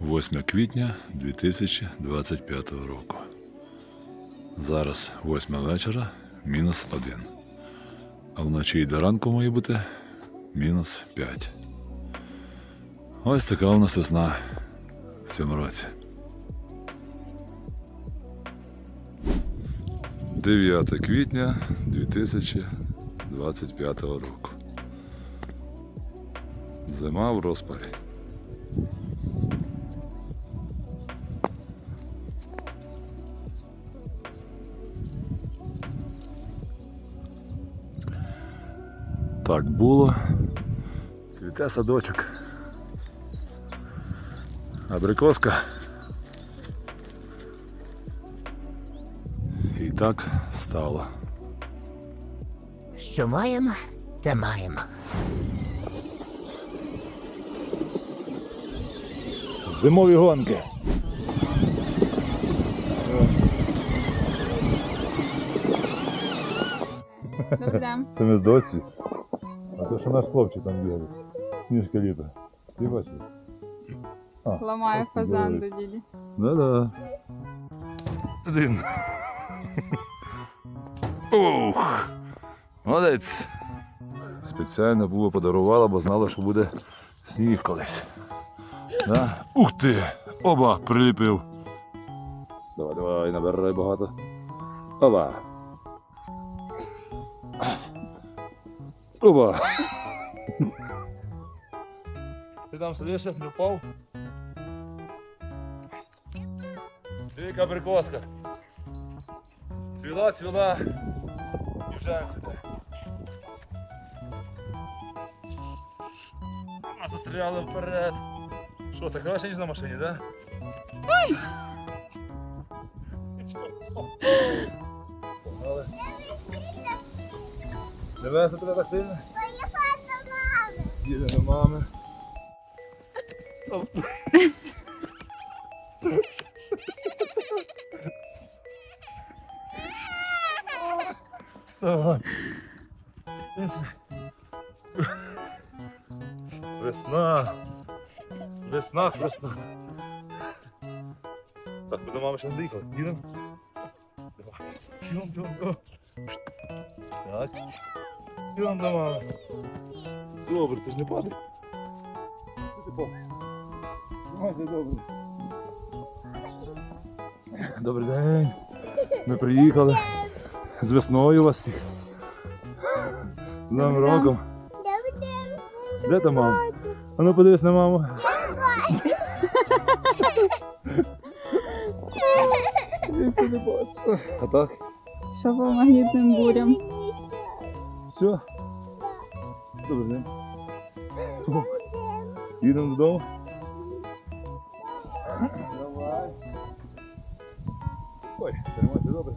8 квітня 2025 року. Зараз 8 вечора, мінус 1. А вночі і до ранку має бути мінус 5. Ось така у нас весна в цьому році. 9 квітня 2025 року. Зима в розпалі. Так було. Цвіте садочок. Абрикоска. І так стало. Що маємо, те маємо. Зимові гонки. Добре. Це ми з доці. А то що наш хлопчик там бігає. Сніжка літа. Ти бачиш? Ламаю Ох, фазан до діді. Да-да. Один. Ух! Молодець. Спеціально було подарувала, бо знала, що буде сніг колись. Да? Ух ти! Оба приліпив. Давай, давай, набирай багато. Оба. Оба. Ти там сидиш, не впав? Яка прикоска. Цвіла, цвіла. І вже сюди. Нас застріляли вперед. Що, так краще, ніж на машині, так? Ой! Не везти тебе так сильно? Їде до мами. Вставай. Весна. Весна, весна. Так, ми до мами ще не доїхали. Їдемо? Давай. Бігом, бігом, бігом. Так. Бігом до мами. Добре, ти ж не падай. Ти падай. Добре. Добрий день. Ми приїхали. З весною вас всіх. З Новим роком. Де та мама? А ну подивись на маму. Я це не бачу. А так? Що по магнітним бурям? Все. Добрий день. Їдемо додому. Давай. Ой, тримайся добре.